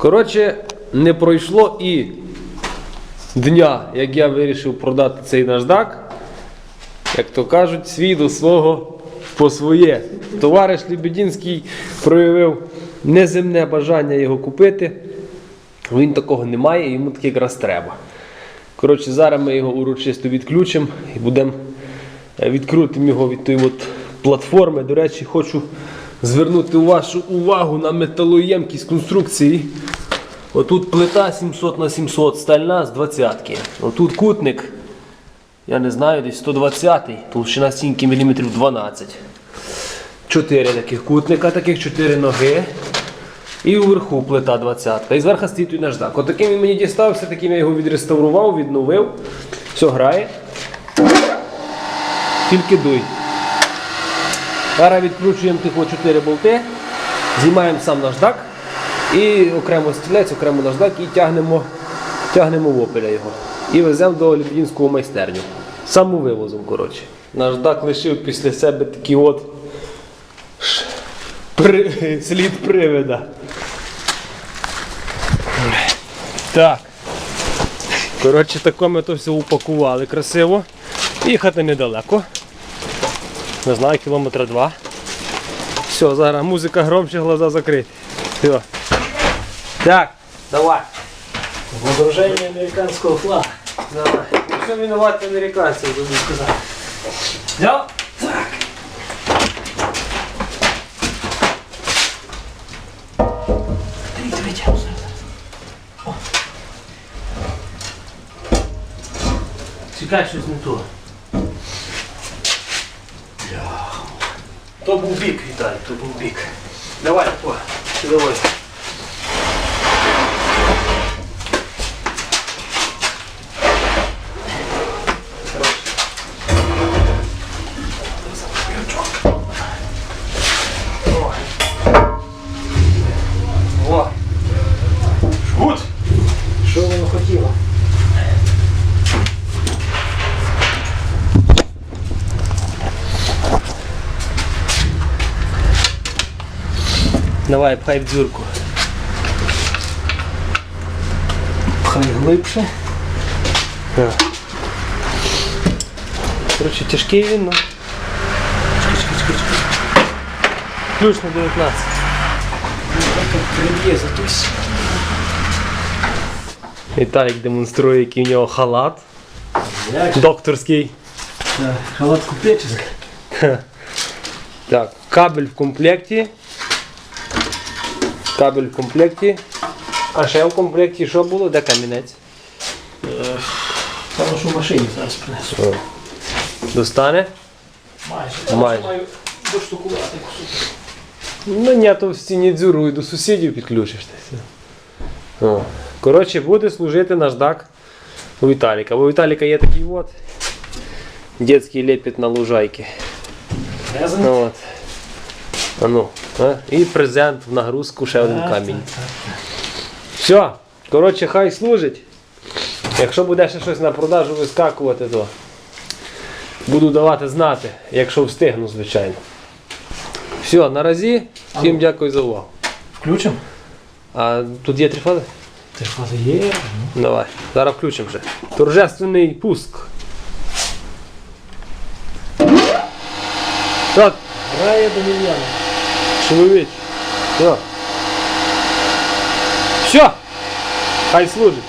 Коротше, не пройшло і дня, як я вирішив продати цей наждак. Як то кажуть, свій до свого по своє. Товариш Лебедінський проявив неземне бажання його купити. Він такого не має, йому таке якраз треба. Коротше, зараз ми його урочисто відключимо і будемо е, відкрутимо його від тої от платформи. До речі, хочу звернути вашу увагу на металоємкість конструкції. Отут плита 700 на 700, стальна з 20-ки. Отут кутник, я не знаю, десь 120 толщина стінки мм 12. Чотири таких кутника, таких чотири ноги. І вверху плита 20. І зверху стоїть наждак. Отаким він мені дістався, таким я його відреставрував, відновив. Все грає. Тільки дуй. Зараз відкручуємо тих от 4 болти, знімаємо сам наждак і окремо стілець, окремо наждак і тягнемо, тягнемо в опеля його. І веземо до Лебедінського майстерню. Самовивозом, коротше. Наждак лишив після себе такий от при- слід привида. Так. Коротше, тако ми то все упакували красиво. Їхати недалеко. Не знаю, кілометра два. Все, зараз музика громче, глаза закриті. Все. Так, давай. Вооружение американского флага. Давай. Що винувати американців, буду сказати. Дивіться, витягнув. Чекай, щось не то. То був бік, Віталій, то був бік. Давай, о, давай. Давай, пхай в дзюрку. Хай глибше. Коротше, тяжкий він, ну. Ключ на 19. Приб'є затусь. Віталік демонструє, який в нього халат. Як? Докторський. Да, Халат купеческий. Так, кабель в комплекті. Кабель в комплекті. А ще в комплекті що було? Де камінець? Там що в машині зараз принесу. Достане? Майже. Майже. Маю доштукувати кусок. Ну ні, то в стіні дзюру і до сусідів підключиш. О. Коротше, буде служити наждак у Віталіка. Бо у Віталіка є такий от дитячий лепіт на лужайки. Ну, от. А ну, а? І презент в нагрузку ще один камінь. Все, коротше, хай служить. Якщо буде ще щось на продажу вискакувати, то буду давати знати, якщо встигну, звичайно. Все, наразі. Всім дякую за увагу. Включимо? А тут є три фази? Ти ж фаза є. Давай, зараз включимо вже. Торжественний пуск. Так, Грає до мільйона. Чоловіч. Все. Все. Хай служить.